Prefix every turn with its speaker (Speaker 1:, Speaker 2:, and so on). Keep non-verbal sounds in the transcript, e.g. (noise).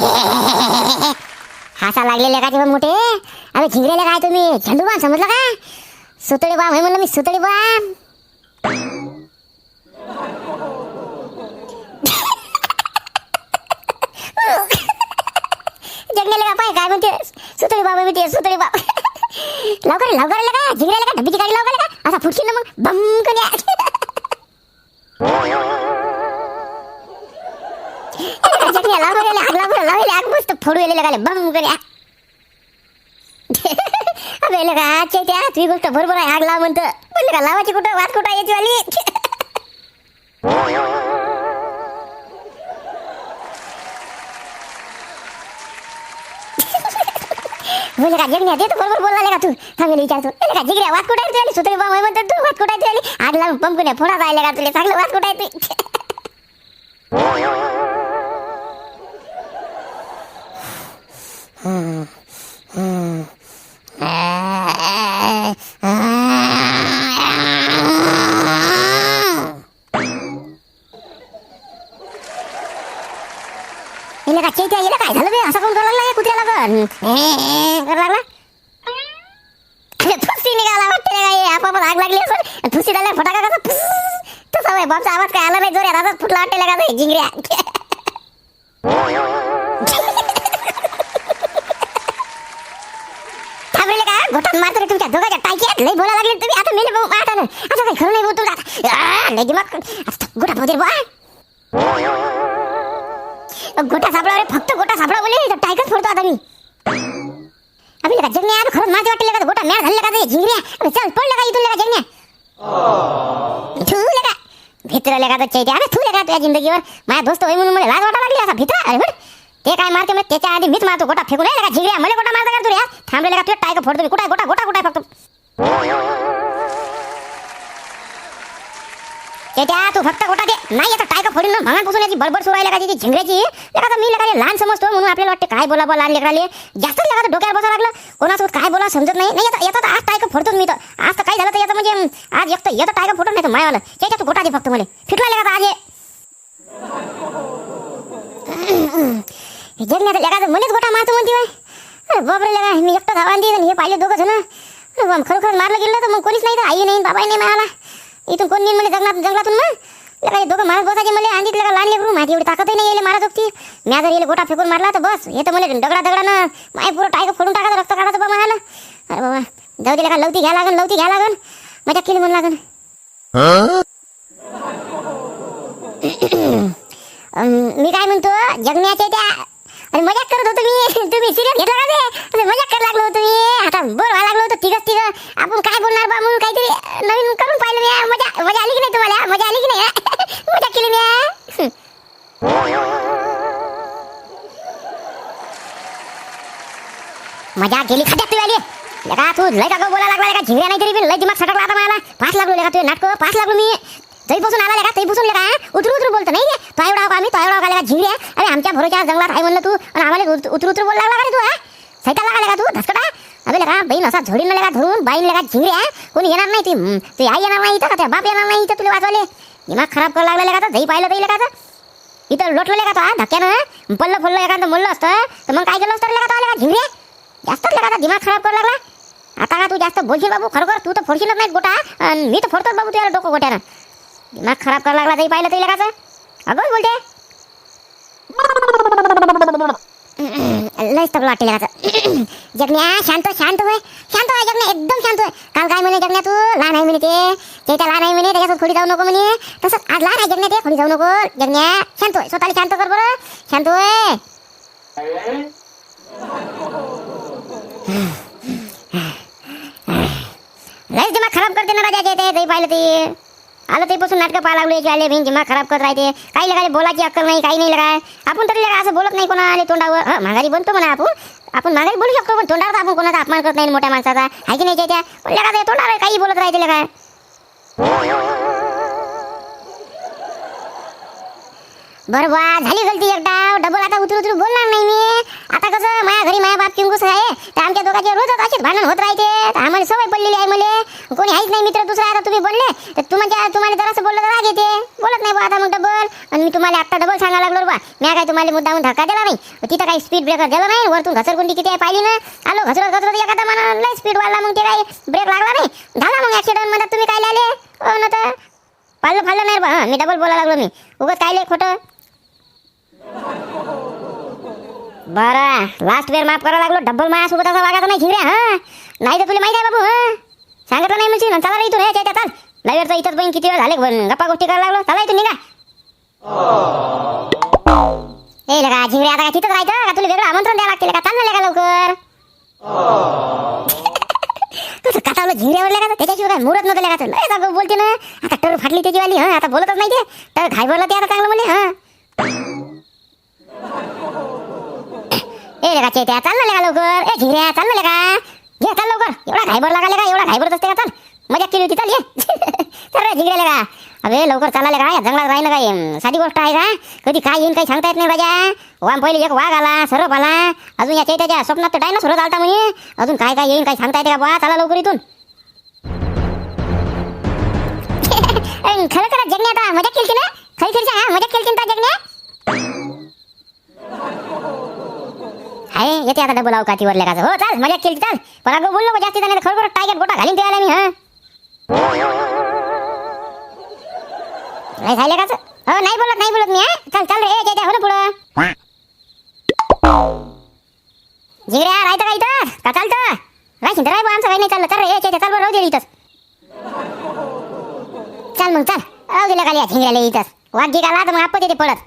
Speaker 1: (laughs) हासा लागलेले का तेव्हा मोठे? अरे झिंगरेले काय तुम्ही? झेंडू बाम समजलं का? सुतळी बाम हे म्हणलं मी सुतळी बाम (laughs) जगलेले का पाय? काय म्हणते? सुतळी बाबा म्हणते सुतळी बाब (laughs) लवकर लवकर आले का? झिंगरेले का? डब्बीची गाडी लवकर आले का? असा फुटशील ना मग? बम कन्या जगल्या लवकर आले आग लवकर लावले आग मस्त फोडू येले गाले बम कन्या अबे लगा चैत्या तुझी गोष्ट बरोबर आहे. आग लाव म्हणतं. पण का लावायची कुठं? वाट कुठं याची वाली बोल का जगण्या ते तू बरोबर बोलला का तू. थांबेल विचारतो. अरे का जिगऱ्या वाट कुठं आहे तुझी सुतळी बाम आहे म्हणतात तू वाट कुठं आहे तुझी आग लावून पंप कुण्या फोडा जायला का तुला. चांगलं वाट कुठं आहे तू? हिला का चैत्या हिला काय झालं बे? असं कोण करायला लागला कुत्र्याला पण? करायला लागला? फुसी निघाला वाटते काय आपापत आग लागली असं फुसी झाल्या फटाका कसा तसा होय बॉम्बचा आवाज काय आला नाही जोऱ्यात असंच फुटला वाटते का जिंगऱ्या. लय बोला लागले तुम्ही. आता मेले भाऊ आता ना आता काही खरं नाही भाऊ तुमचा आ, लय दिमाग आता गोटा पोते बा गोटा सापडा रे फक्त गोटा सापडा बोले तर टायकच फोडतो आता मी. अबे का जगण्या आता खरंच माझे वाटले का गोटा मॅळ झाले का ते झिंगऱ्या चल पडलं का इथून लगा जगण्या. ठुले का भित्र लगा तर चैत्या. अरे ठुले का तुझ्या जिंदगीवर. माझ्या दोस्त होई म्हणून मला लाज वाटा लागली असा भित्र. अरे बट ते काय मारते मग त्याच्या आधी मीच मारतो गोटा फेकून. आहे का झिंगऱ्या मला गोटा मारता का तू रे थांबलेला का तुझ्या टायक फोडतो मी. कुठं आहे? गोटा गोटा कुठं फक्त. त्याच्या तू फक्त खोटा दे. नाही आता टायका फोडून भांगापासून याची बडबड सुरू आहे का झिंगऱ्याची? लेका मी लेका लहान समजतो म्हणून आपल्याला वाटते काय बोला लहान लेकराले? जास्त लेका डोक्यावर बसा लागलं. कोणासोबत काय बोला समजत नाही. नाही आता येतात आज टायका फोडतो मी तर. आज तर काय झालं तर येतं म्हणजे आज एक तर येतं टायका फोडत नाही तर मायावाला. त्याच्या तू खोटा दे फक्त मला. फिटला लेका आज हे. (clears throat) जगण्यात लेका मलेच गोटा मारतो म्हणते बाय अरे बापरे लेका मी एकटं धावा दे हे पाहिले दोघं जण. खरोखर मारलं गेलं तर मग कोणीच नाही तर आई नाही बाबाही नाही मला इथून कोण नाही मला जंगलात जंगलातून मग? दोघं मारत बसायचे मला आणलीत लेका लहान लेकरू माहिती एवढी ताकदही नाही येईल मारा जोगती म्या जर येईल गोटा फेकून मारला तर बस. हे तर मला दगडा दगडानं माय पुरं टायक फोडून टाकायचं रक्त काढायचं बा मला अरे बाबा जाऊ दे लेका लवती घ्या लागन लवती घ्या लागन. मजा केली म्हणून लागन. मी काय म्हणतो जगण्याच्या त्या अरे मजाक करत होतो मी. तुम्ही सिरियस घेतला का ते? मजाक करायला लागलो होतो मी. आता बोर व्हायला लागलो होतो तिघच तिघ. आपण काय बोलणार बा म्हणून काहीतरी नवीन करून पाहिलं मी. मजा मजा आली की नाही तुम्हाला? मजा आली की नाही? (laughs) मजा केली मी (laughs) मजा केली खड्ड्यात तू आली. लगा तू लय का बोला लागला का झिंगऱ्या नाही तरी लय दिमाग सटकला आता मला पाच लागलो लगा तुझे नाटक. पाच लागलो मी. तरी तईपासून आला का तरी तईपासून का उतरू उतरू बोलतो नाही तो एवढा का आम्ही तो एवढा का झिंगड्या अरे आमच्या भरोच्या जंगलात आहे म्हणलं तू. आणि आम्हाला उतरू उतरू बोलला लागला रे तू हा? सैतान लागला का तू? धसकटा? अबे लेका बहीण असा झोडीनं लगा धरून बाईन लगा झिंगड्या कोणी येणार नाही ती ती आई येणार नाही इथं का? त्या बाप येणार नाही इथं तुला वाजवले दिमाग खराब करू लागला का तर जई पाहिलं तरी का इथं लोटलं का तो हा धक्क्यानं पल्लं फुललं एखादं म्हणलं असतं तर मग काय केलं असतं लगा तो लेका झिंगऱ्या जास्तच लगा दिमाग खराब करू लागला. आता का तू जास्त बोलशील बाबू? खरोखर तू तर फोडशीलच नाही गोटा मी तर फोडतोच बाबू तुझ्या डोकं गोट्यानं. दिमाग खराब करायला लागला तरी पाहिलं तरी लेकाचं अगं बोलते (clears throat) लयच तबला वाटते लेकाचं (clears throat) जगण्या शांत शांत होय. शांत होय जगण्या एकदम शांत होय. काल काय म्हणे जगण्या तू? लहान आहे म्हणे ते. त्या लहान आहे म्हणे त्याच्यासोबत खोडी जाऊ नको म्हणे. तसंच आज लहान आहे जगण्या ते खोडी जाऊ नको. जगण्या शांत होय. स्वतःला शांत कर बरं. शांत होय. लयच दिमाग खराब करते ना राजा ते ते पाहिलं ते. आलं ते पासून नाटकं पाहा लागलो आले बिन दिमाग खराब करत राहते. काही लगाले बोलायची अक्कल नाही काही नाही लगाय आपण तरी लगा असं बोलत नाही कोणा आले तोंडावर. हं माघारी बनतो म्हणा आपण. आपण माघारी बोलू शकतो पण तोंडावर आपण कोणाचा अपमान करत नाही मोठ्या माणसाचा. आहे की नाही त्या पण लगा ते तोंडावर काही बोलत राहते लगाय बरं बा झाली गलती एकदा. डबल आता उतरू उतरू बोलणार नाही मी. आता कसं माझ्या घरी माझ्या बाप किंगूस आहे. तर आमच्या दोघांचे रोजच असेच भांडण होत राहते. तर आम्हाला सवय पडलेली आहे मला. कोणी आहेच नाही मित्र दुसरा आता तुम्ही बोलले तर तुम्हाला तुम्हाला जरासं बोललं तर राग येते बोलत नाही बा आता मग डबल आणि मी तुम्हाला आता डबल सांगायला लागलो बा मी काय तुम्हाला मुद्दामून धक्का दिला नाही? तिथं काही स्पीड ब्रेकर दिला नाही? वरतून घसरगुंडी किती आहे पाहिली ना? आलो घसरत घसरत एखादा मला लय स्पीड वाढला मग ते काही ब्रेक लागला नाही? झाला मग ऍक्सिडेंटमध्ये? तुम्ही काय आले हो ना तर पाहिलं फाळलं नाही बा. मी डबल बोलायला लागलो मी. उगत काय लय खोटं? बरं लास्ट वेळ माफ करायला लागलो. डबल माझ्यासोबत असा वागायचा नाही झिंगऱ्या हा? नाही तर तुला माहिती आहे बाबू हां? सांगितलं नाही म्हणजे चला रे इथून हे चाल. लाईव्हरचा इथंच बहीण किती वेळ झाले? पण गप्पा गोष्टी करायला लागलो. चला इथून निघा. ए लगा झिंगऱ्या आता काय तिथंच राहायचं? का तुला वेगळं आमंत्रण द्यावं लागते हो. का चाललं का लवकर? कसं काटावलं झिंगऱ्यावर का त्याच्याशिवाय काय मुरत नव्हतं लेखाचं लय बोलते ना. आता टर फाटली त्याची वाली हा? आता बोलतच नाही ते. तर घायवरला ते आता चांगलं म्हणे हा? ए लगा चेत्या चाल ना लवकर. ए झिंगऱ्या चाललं का घे चाल लवकर. एवढा घायबर लागा का एवढा घायबरत असते का? चाल. मजा केली होती चाल ये. (laughs) झिंगऱ्या लगा. अबे लवकर चालला काय जंगलात राहिलं काय साधी गोष्ट आहे का? कधी काय येईन काही सांगता येत नाही राजा. वाम पहिले एक वाघ आला सरप आला. अजून या चैत्याच्या स्वप्नात तर डायनासोर आलता म्हणे. अजून काय काय येईन काही सांगता येते का बा चला लवकर इथून. (laughs) खरं खरं जगण्यात मजा केली ना? खरी खरी हा मजा केली ना जगण्या आहे येते आता डबल अवकाती वर का हो चाल मजा केली चाल. पण अगं बोललो जास्ती नाही खरोखर टायगर गोटा घालीन ते आला मी हा? नाही झाले का हो नाही बोलत नाही बोलत मी चल चल रे जे हो ना पुढं.
Speaker 2: quack
Speaker 1: जिगऱ्या राहतं का इथं? का चालतं? राहशील तर राय आमचं काही नाही चाललं. चल रे ए, चल बरं राहू दे इथंच. चल मग चल. राहू दिलं खाली झिंगऱ्याला इथंच. वाघ आला तर मग आपण तिथे पडत